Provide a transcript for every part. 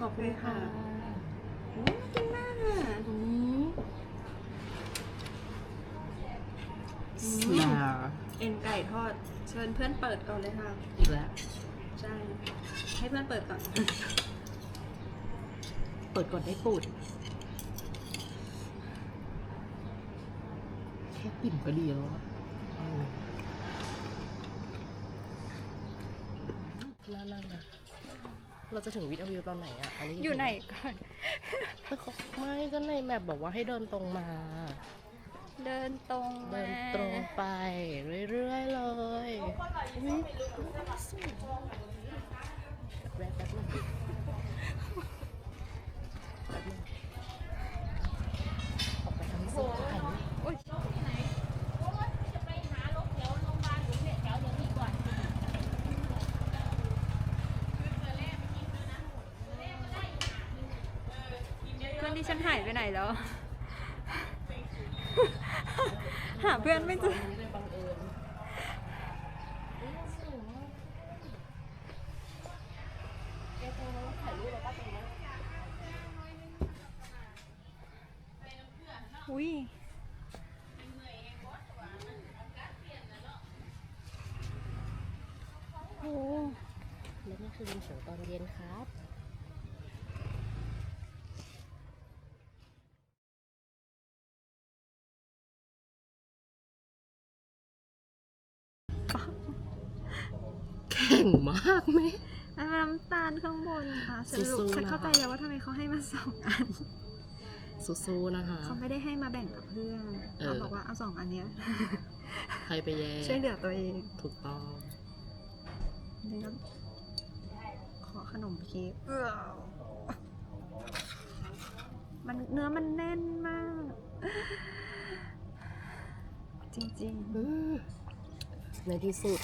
ขอบคุณค่ะโอ้น่ากินมากอะอืม อืมสนาเอ็นไก่ทอด เชิญเพื่อนเปิดก่อนเลยค่ะ อีกแล้ว ใช่ ให้เพื่อนเปิดก่อน เปิดก่อนได้ปูด แค่กลิ่นก็ดีแล้วอะอืมน่านั่งนะ เราจะถึงวิทวิวตอนไหนอะอันนี้อยู่ไหนก่อนไม่เขาไม่ก็ในแมปบอกว่าให้เดินตรงมา เดินตรงเดิมานตรงไป เรื่อยๆเลยอุ๊ยแวะแป๊บนึงแป๊บนึงออกไปทางนี้สิถ่ายรูป อุ๊ยเพื่อ นที่ฉันหายไปไหนแล้ว หาเพื่อนไม่เจอ ไม่ได้บังเอิญเอ้ยสวยมากแกตรงนั้นถ่ายรูปแล้วป้าตรงนั้น อุ้ยโอ้ และนี่คือวินโฉตอนเย็นครับ แข็งมากไหมอันน้ำตาลข้างบนค่ะสรุปสู้ๆฉันเข้าใจนะคะแล้วว่าทำไมเขาให้มาสองอันสู้ๆนะคะเขาไม่ได้ให้มาแบ่งกับเพื่อนเออเขาบอกว่าเอาสองอันเนี้ยใครไปแย่ช่วยเหลือตัวเองถูกต้องนี่ก็ขอขนมเค้กเอื้อมันเนื้อมันแน่นมาก จริงอืมในที่สุด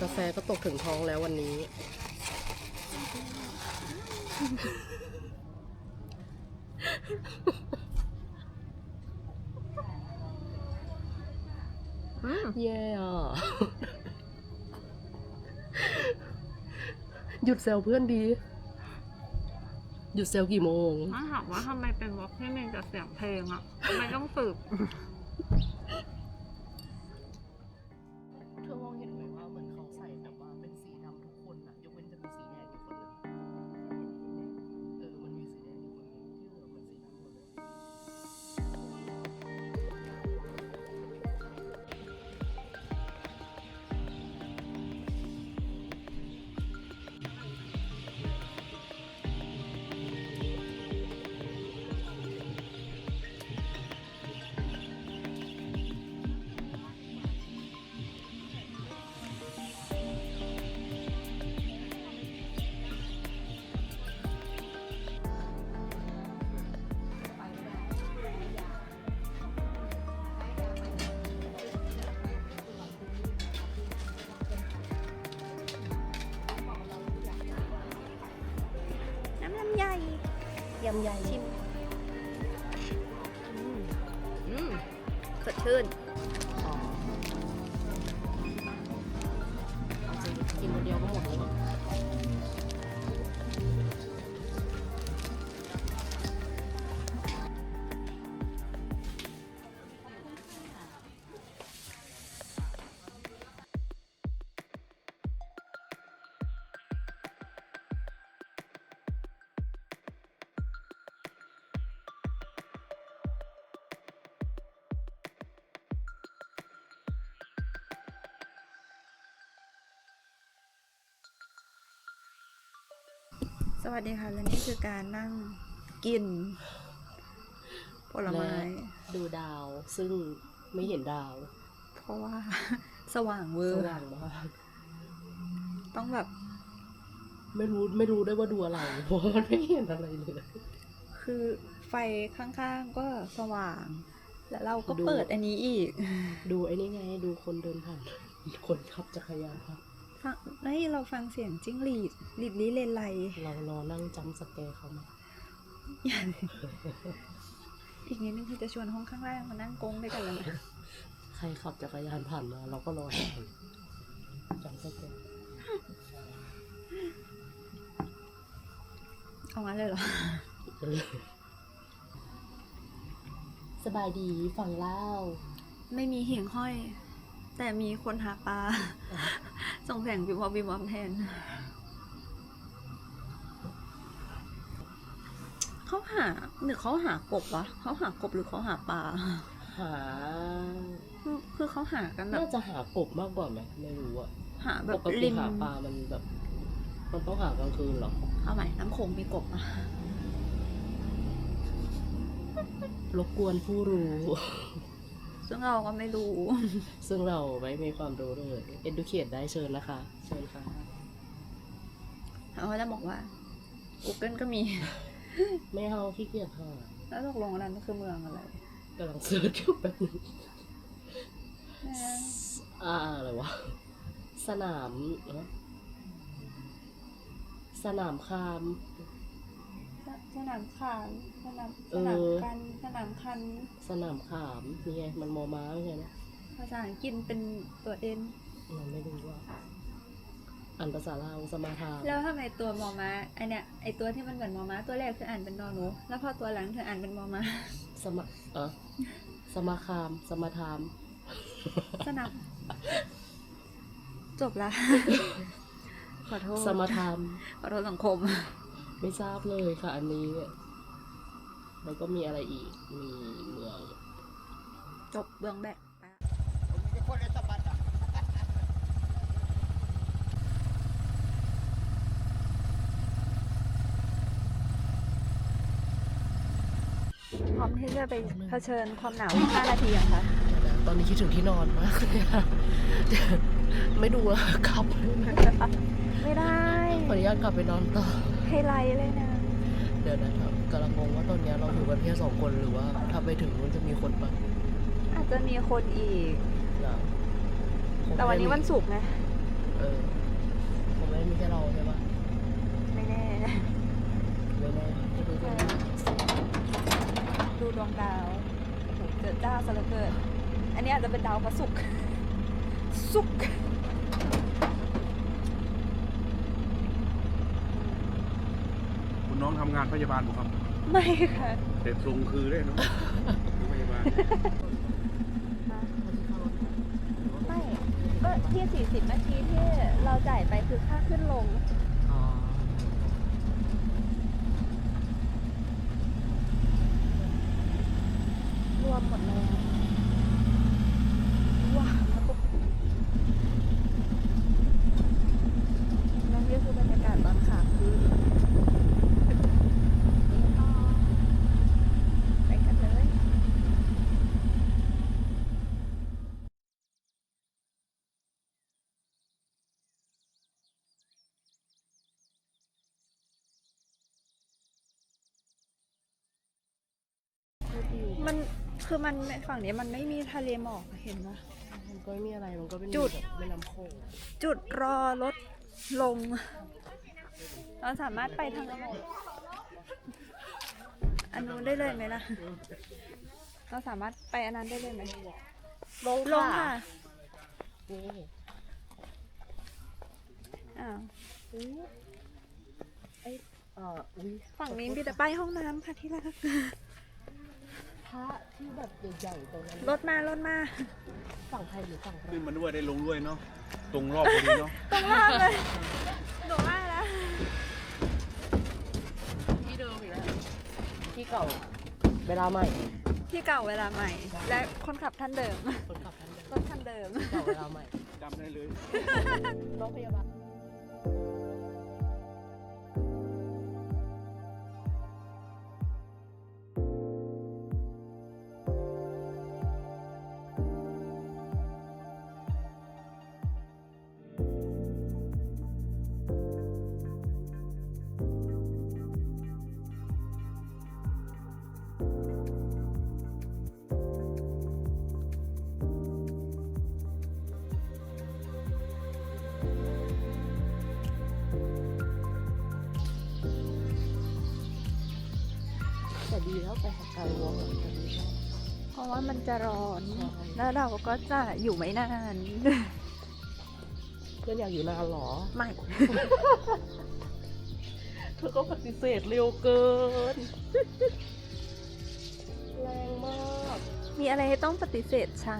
กาแฟก็ตกถึงท้องแล้ววันนี้ๆอืมแย่อะหยุดเซลเพื่อนดี หยุดเซลกี่โมง ถ้าถามว่าทำไมเป็นวอล์กที่มีแต่เสียงเพลงอะ ทำไมต้องฝึก ยำใหญ่ชิมอืมอืมสดชื่น สวัสดีค่ะ และนี่คือการนั่งกิน ผลไม้และดูดาวซึ่งไม่เห็นดาว เพราะว่า สว่างเวอสร์ว่างมากต้องแบบ ไม่รู้ไม่รู้ได้ว่าดูอะไร เพราะมันไม่เห็นอะไรเลย คือไฟข้างๆก็สว่าง แล้วเราก็ดูเปิดอันนี้อีก ดูไอ้นี่ไง ดูคนเดินผ่าน คนขับจักรยานครับ ฟังแล้วนี่เราฟังเสียงจิ้งหรีดหรีดลิเลนไลเรารอนั่งจำสแกร์เขามาอย่างอีกนิดนึงคือจะชวนห้องข้างล่างมานั่งกงด้วยกันแล้วนะใครขับจักรยานผ่านมาเราก็รอให้จำสแกร์เอางั้นเลยเหรอ สบายดีฝั่งเล่าวไม่มีเหียงห้อย แต่มีคนหาปลา ส่งแสงบิวบอมบิวบอมแทน เขาหาหรือเขาหากบวะเขาหากบหรือเขาหาปลาหาคือคือเขาหากันแบบน่าจะหากบมากกว่าไหมไม่รู้อะหาแบปบกติริมหาปลามันแบบ มันต้องหากลางคืนเหรอเอาใหม่น้ำโขงมีกบอะรบกวนผู้รู้ ซึ่งเราก็ไม่รู้ ซึ่งเราไม่มีความรู้เลย educate ได้เชิญนะคะ เชิญค่ะเขาก็จะบอกว่า Google ก็มี ไม่เอาขี้เกียจค่ะแล้วตกลงอันนั้นคือเมืองอะไรกำลังเสิร์ชอยู่แป๊บนึงอ่าอะไรวะ สนามเอ้อสนามคาม สนามขานสนามเอสนามอกันสนามคัน สนามขามนี่ไงมันมอม้าไม่ใช่ไหมภาษาอังกฤษเป็นตัวเอ็นมันไม่รู้ว่าอ่านภาษาลาวสมาทานแล้วทำไมตัวมอม้าไอเนี้ยไอตัวที่มันเหมือนมอม้าตัวแรกคืออ่านเป็นนอหนูแล้วพอตัวหลังเธออ่านเป็นมอม้าสมาเออสมาคาม สมาทาม สนามจบละขอโทษ สมาทาม ขอโทษสังคม ไม่ทราบเลยค่ะ อันนี้ แล้วก็มีอะไรอีก มีเมือง จบเบื้องแบกปะพร้อมที่จะไปเผชิญความหนาวอีก5นาทียังคะตอนนี้คิดถึงที่นอนมากเลยอะไม่ดูอะกลับ ไม่ได้ ขออนุญาตกลับไปนอนต่อ ไฮไลท์เลยนะ เดี๋ยวนะครับกำลังงงว่าตอนเนี้ยเราอยู่กันแค่สองคนหรือว่าถ้าไปถึงนู้นจะมีคนปะอาจจะมีคนอีก นะคงแต่วันนี้วันศุกร์ไงเออคงไม่ได้มีแค่เราใช่ปะไม่แน่ ไม่แน่ไม่รู้จะมีดูดวงดาวโอ้โหเจิดจ้าซะเหลือเกินอันนี้อาจจะเป็นดาวพระศุกร์ศุกร์ คุณน้ องทำงานพยาบาลบุครับไม่ค่ะ เด็ดทรงคือได้เนาะคือพยาบาลไม่ก็ที่ 40 นาทีที่เราจ่ายไปคือค่าขึ้นลงอ๋อรวมหมดเลยว้าวแล้วก็นั่นก็คือบรรยากาศตอนขาขึ้นนี่ต่อไปกันเลย มัน คือมันฝั่งนี้มันไม่มีทะเลหมอกเห็นปะมันก็ไม่มีอะไรมันก็เป็นจุดแบบแม่น้ำโขงจุดรอรถลง เราสามารถไปทางอันนู้นได้เลยไหมล่ะ เราสามารถไปอันนั้นได้เลยไหมลงลงค่ะนี่อ้าวอุ๊ยไอเอ่ออุ้ยฝั่งนี้มีแต่ป้ายห้องน้ำค่ะที่รัก พระที่แบบใหญ่ๆตรงนั้นรถมารถมาฝั่งไทยหรือฝั่งเราขึ้นมาด้วยได้ลงด้วยเนาะตรงรอบพอดีเนาะตรงล่างเลยหนูว่าแล้วที่เดิมอีกแล้วที่เก่า เวลาใหม่ที่เก่าเวลาใหม่ และคนขับท่านเดิมคนขับทันเดิมรถท่านเดิม เก่าเวลาใหม่จำได้เลย โรงพยาบาล เพราะว่ามันจะร้อนใช่แล้วเราก็จะอยู่ไม่นาน เพื่อนอยากอยู่นานเหรอ ไม่ เธอก็ปฏิเสธเร็วเกิน แรงมาก มีอะไรให้ต้องปฏิเสธช้า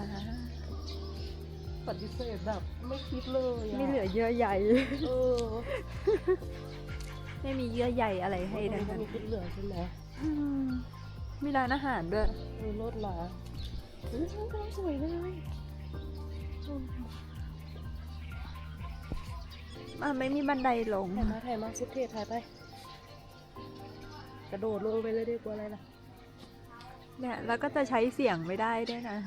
ปฏิเสธแบบไม่คิดเลยะไม่เหลือเยื่อใยเออไม่มีเยื่อใยอะไรให้มันะนคะมีคิดเหลือใช่ไหมอื มมีร้านอาหารด้วยเออลดละอุ้ยช่างกำลังสวยเลยอะไม่มีบันไดลง ถ่ายมาถ่ายมาสุดเทถ่ายไป กระโดดลงไปเลยดีกว่าอะไรล่ะ เนี่ย แล้วก็จะใช้เสียงไม่ได้ด้วยนะ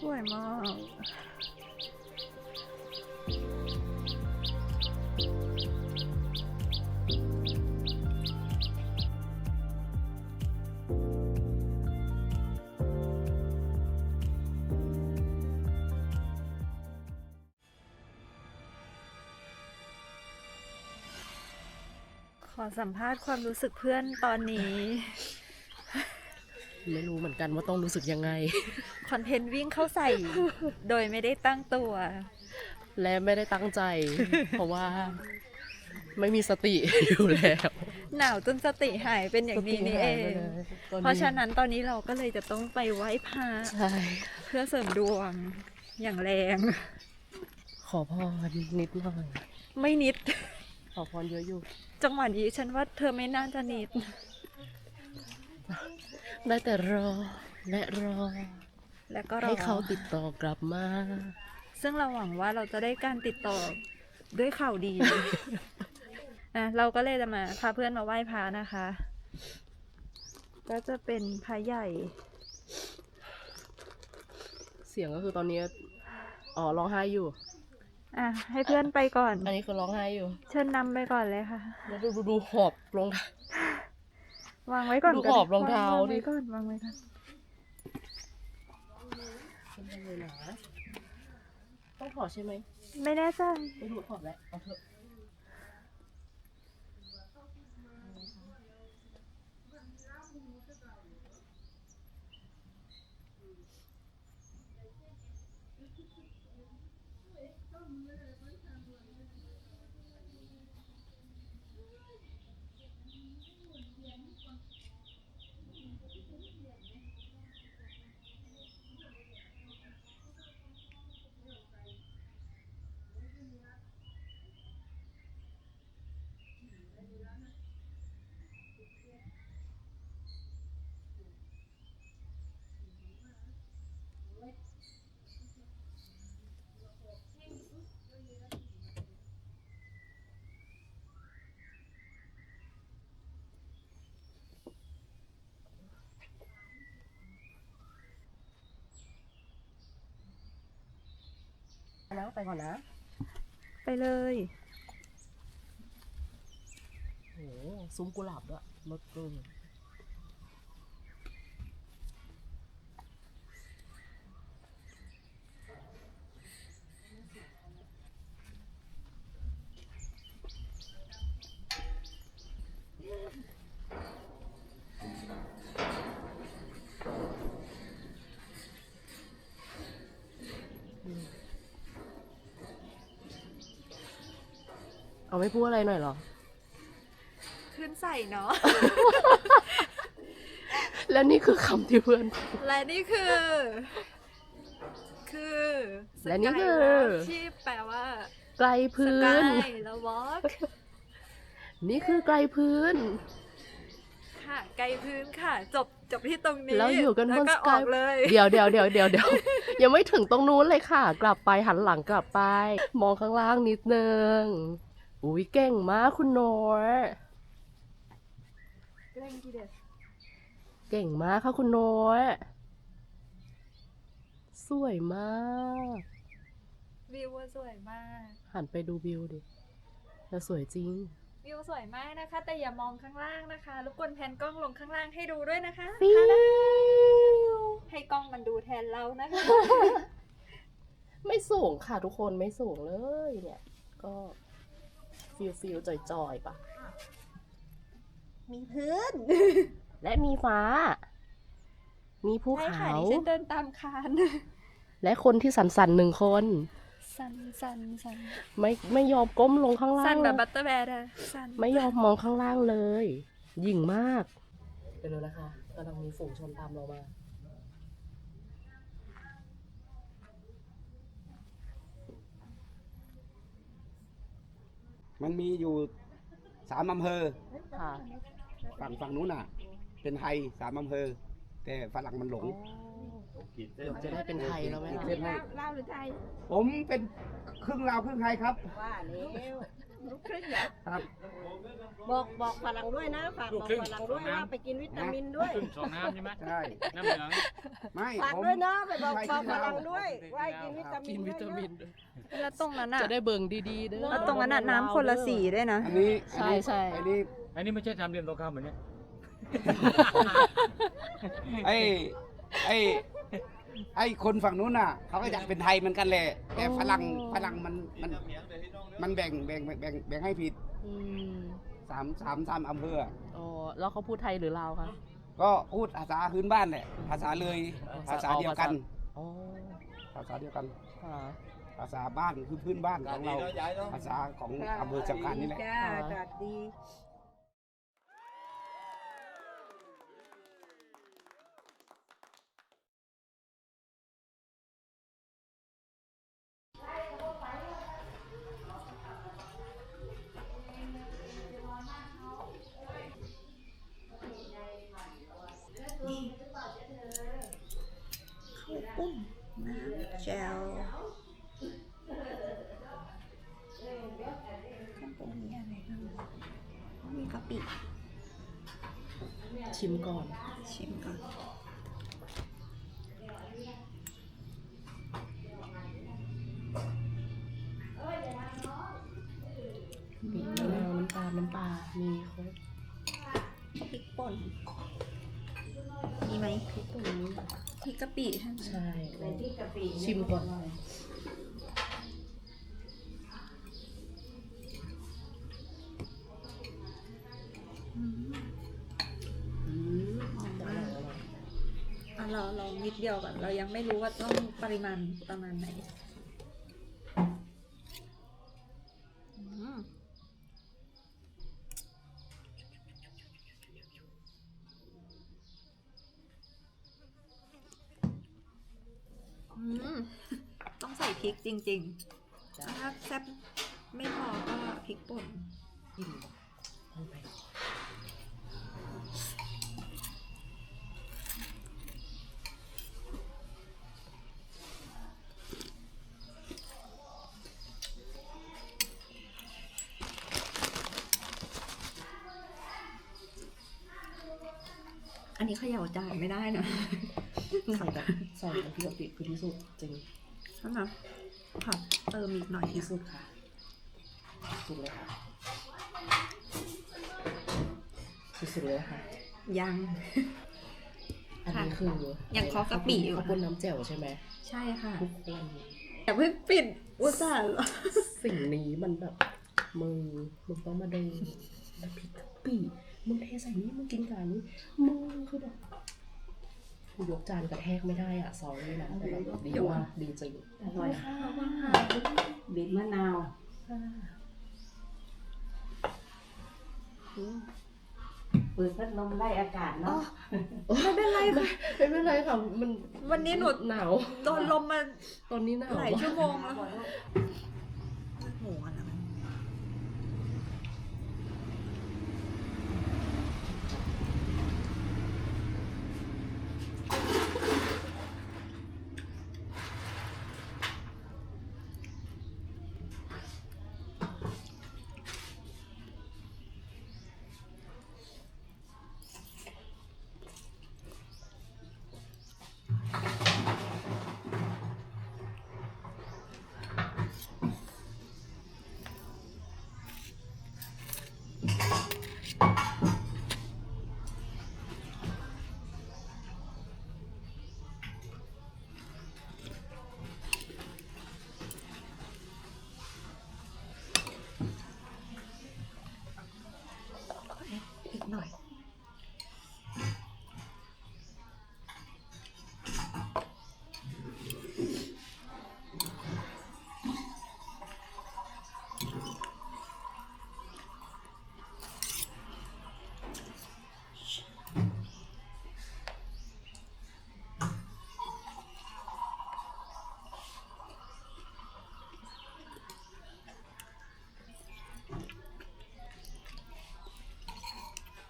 สวยมาก อสัมภาษณ์ความรู้สึกเพื่อนตอนนี้ ไม่รู้เหมือนกันว่าต้องรู้สึกยังไง คอนเทนต์วิ่งเข้าใส่ โดยไม่ได้ตั้งตัว และไม่ได้ตั้งใจ เพราะว่า ไม่มีสติอยู่แล้ว หนาวจนสติหายเป็นอย่างนี้นี่เองเพราะฉะนั้นตอนนี้เราก็เลยจะต้องไปไหว้พระใช่ เพื่อเสริมดวงอย่างแรง ขอพรนิดหน่อย ไม่นิด ขอพรเยอะอยู่ จังหวะนี้ฉันว่าเธอไม่น่าจะนิดได้แต่รอและรอ แล้วก็รอให้เขาติดต่อกลับมา ซึ่งเราหวังว่าเราจะได้การติดต่อด้วยข่าวดีอะเราก็เลยจะมาพาเพื่อนมาไหว้พระนะคะ ก็จะเป็นพระใหญ่ เสียงก็คือตอนนี้ อ๋อร้องไห้อยู่ อะให้เพื่อนไปก่อน อันนี้คือร้องไห้อยู่ เชิญนำไปก่อนเลยค่ะแล้วดูดูดูหอบลง วางไว้ก่อนดูก็ขอบรองเท้า วางดิไว้ก่อนวางไว้ก่อนเลยนะต้องถอดใช่ไหมไม่แน่ใจ ไม่ถูกถอดแล้วเอาเถอะ ไปก่อนนะ ไปเลยโหซุ้มกุหลาบด้วยรถเกิน ไม่พูดอะไรหน่อยเหรอ ขึ้นใส่เนาะ แล้วนี่คือคำที่เพื่อนพูด และนี่คือ คือและนี่คือ Skywalk ที่แปลว่าไกลพื้นสกายแล้ววอล์กนี่คือไกลพื้น ค่ะ ไกลพื้นค่ะ จบจบที่ตรงนี้แล้วอยู่กันบนแล้วก็สอกาอยกเลย เดี๋ยวเดี๋ยวเดี๋ยวเดี๋ยวเดี๋ยว ยังไม่ถึงตรงนู้นเลยค่ะ กลับไปหันหลังกลับไป มองข้างล่างนิดนึง อุ้ยเก่งมากคุณโนรเก่งมากค่ะคุณโนรสวยมาก วิวว่าสวยมาก หันไปดูวิวดิแล้วสวยจริง วิวสวยมากนะคะ แต่อย่ามองข้างล่างนะคะรบกวนแพนกล้องลงข้างล่างให้ดูด้วยนะคะฟิวให้กล้องมันดูแทนเรานะคะ ไม่สูงค่ะทุกคนไม่สูงเลยเนี่ย ก็ ฟิลฟิลจอยจอยๆปะมีพื้น และมีฟ้า มีภูใช่ค่ะเขา ดิฉันเดินตามคาน และคนที่สันสันๆหนึ่งคนสสันสันสันไม่ไม่ยอมก้มลงข้างล่าง สันแบบเลยบัตเตอร์แบร์เลยสันไม่ยอมมองข้างล่างเลย หยิ่งมากเดี๋ยวนะคะกำลังมีฝูงชนตามเรามา มันมีอยู่สามอำเภอ ค่ะ ฝั่งฝั่งนู้นน่ะ เป็นไทยสามอำเภอ แต่ฝรั่งมันหลง เดี๋ยวจะได้เป็นไทยแล้วไหมเส้นให้ลาวหรือไทย ผมเป็นครึ่งลาวครึ่งไทยครับ ว่าแล้ว ลูกครึ่งเหรอครับ บอกบอกฝรั่งด้วยนะฝากบอกฝรั่งด้วยว่าไปกินวิตามินด้วยสองน้ำใช่ไหมใช่ น้ำเหลือง ไม่ฝากผม ด้วยนะไปบอกไทยบอกที่ฝลาวรั่งด้วยว่าให้กินวิตามิกินนวิตามินเยอะด้วยแล้วตรงนั้นอะจะได้เบิ่งดีๆเด้อ แล้วตรงนั้นอะน้ำคนละสีด้วยนะ อันนี้ใช่ใช่ อันนี้อันนี้ไม่ใช่ทำเรียนตรงข้ามเหมือนเนี้ยไอ้ไอ้ไอ้คนฝั่งนู้นน่ะ เขาก็อยากเป็นไทยเหมือนกันแหละแต่ฝรั่งฝรั่งมันมัน มันแบ่งแบ่งแบ่งแบ่งแบ่งให้ผิดอืมสามสามสามอำเภอ อ๋อแล้วเขาพูดไทยหรือลาวคะ ก็พูดภาษาพื้นบ้านแหละภาษาเลยภาษาเดียวกัน อ๋อภาษาเดียวกัน ค่ะ ภาษาบ้านคือพื้นบ้านของเรา ภาษาของอำเภอจังการนี่แหละ จ้าอากาศดี ชิมก่อน ชิมก่อนมีมะนาวน้ำตาลน้ำปลา มีครบพริกป่น มีไหมพริกตรงนี้ พริกกะปิใช่ไหมใช่ในที่กะปิชิมก่อน อืม อืม หอมมากอะเราลองนิดเดี ยวก่อน เรายังไม่รู้ว่าต้องปริมาณประมาณไหนอืมอืมต้องใส่พริกจริงๆ ถ้าแซ่บไม่พอก็พริกป่น กินเอาไป อั นนี้เขย่าจานไม่ได้นะใส่กับใส่กับพริกกะปิคือที่สุดจริงใช่ไหมค่ะเติมอีกหน่อยที่สุดค่ะ สุดเลยค่ะที่สุดเลยค่ะ ยัง อันนี้คือยังเคาะกะปิอยู่ข้าวปุ้นน้ำแจ่วใช่ไหมใช่ค่ะทุกคนแต่ไม่ปิดอุตส่าห์สิ่งนี้มันแบบมึงมึงต้องมาดูน้ำพริกกะปิมึงเทใส่นี้มึงกินกับอันนี้มึง คือแบบกูยกจานกระแทกไม่ได้อะ ซอรี่นะแต่แบบดีว่ากดีจริงอร่อยบีบมะนาวเปิดพัดลมไล่อากาศเนาะไม่เป็นไรค่ะไม่เป็นไรค่ะ มันวันนี้หนูหนาวโดนลมมาตอนนี้หนาวหลายชั่วโมงมาแล้วบ่อยลูกหมูอะไรมัน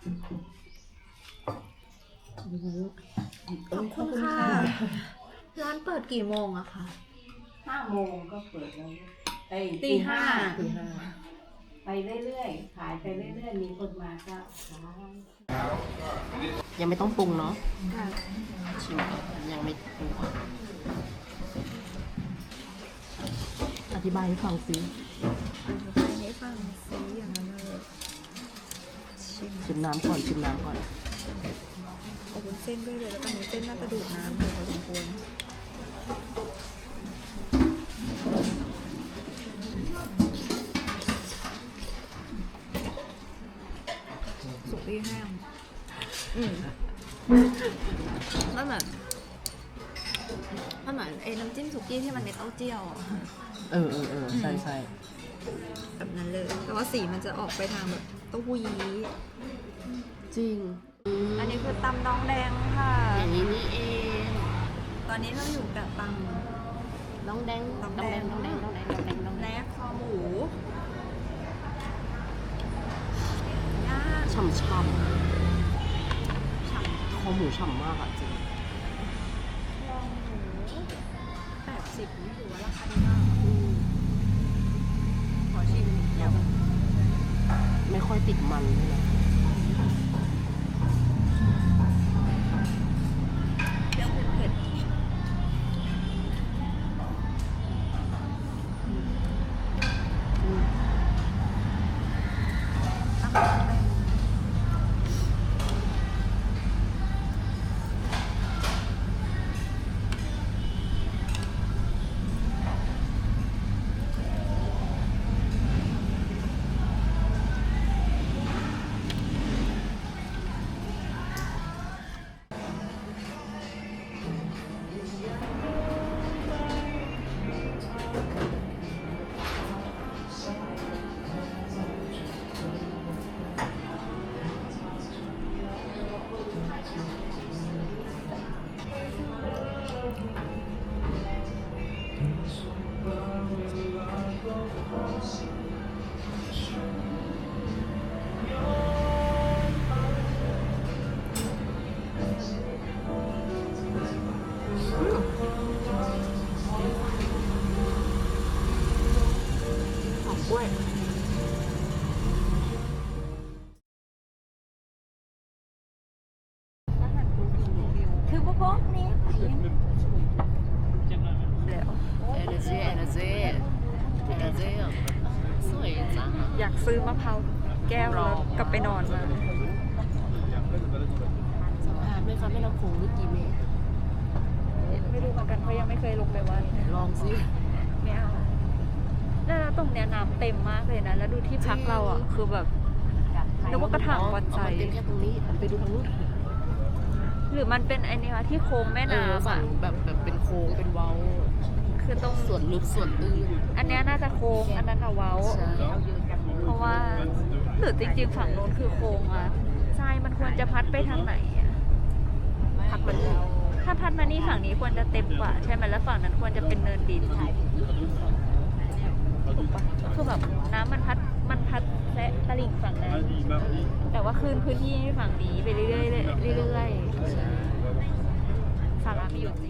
ขอบคุณค่ะ ร้านเปิดกี่โมงอะคะ ห้าโมงก็เปิดแล้วไอ้ยตีห้า ตีห้าไปเรื่อยๆ ขายไปเรื่อยๆ มีคนมาก็ขายยังไม่ต้องปรุงเนาะค่ะชิมก่อนยังไม่ปรุงอธิบายให้ฟังซิ ชิมชิมน้ำก่อนชิมน้ำก่อนเอาวุ้นเส้นด้วยเลยแล้วตอนนี้เส้นน่าจะดูดน้ำเลยพอสมควรสุกี้แห้งอืมมันเหมือนมันเหมือนไอ้น้ำจิ้มสุกี้ที่มันในเต้าเจี้ยวอะเออเออเออใช่ใช่แบบนั้นเลย แต่ว่าสีมันจะออกไปทางแบบเต้าหู้ยี้ จริงอันนี้คือตำดองแดงค่ะ อย่างนี้นี่เอง ตอนนี้เราอยู่กับตน้องแดงน้องแดงน้องแดงน้องแดงน้องแดงน้องำแดแนงกคอหมูย่างฉ่ำฉ่ำคอหมูฉ่ำมากอะจริงคอหมูแปดสิบนี่ถือว่าราคาดีมากขอชิมยำไม่ค่อยติดมันด้วยนะ Thank you. กล้วยคือพวกนี้แล้วเอเนจีเอเนจีเอเนจีสวยจังอยากซื้อมะพร้าวแก้วแล้วกลับไปนอนมาสะพานด้วยค่ะแม่น้ำโขงลึกกี่เมตร ไม่รู้เหมือนกันเพราะยังไม่เคยลงไปว่าลองสิไม่เอาแล้ว ตรงเนี้ยน้ำเต็มมากเลยนะ แล้วดูที่พักเราอะ คือแบบนึกว่ากระถางวันใจมันเป็นแค่ตรงนี้ไปดูทางนู้นหรือมันเป็นไอ้นี่วะที่โค้งแม่เออน้ำฝั่อะงแบบแบบเป็นโค้งเป็นเว้า คือตรงส่วนลึกส่วนตื้นอันเนี้ยน่าจะโค้งอันนั้นอะเว้าใช่เพราะว่าหรือจริงๆฝั่งโน้นคือโค้งอะทรายมันควรจะพัดไปทางไหนอะพัดมันนี่ถ้าพัดมานี่ฝั่งนี้ควรจะเต็มกว่า ใช่ไหมแล้วฝั่งนั้นควรจะเป็นเนินดิน ถูกปะคือแบบน้ำมันพัดมันพัดและตลิ่งฝั่งนั้นแต่ว่าคืนพื้นที่ให้ฝั่งนี้ไปเรื่อยๆเรื่อยๆสาระไม่อยู่จริง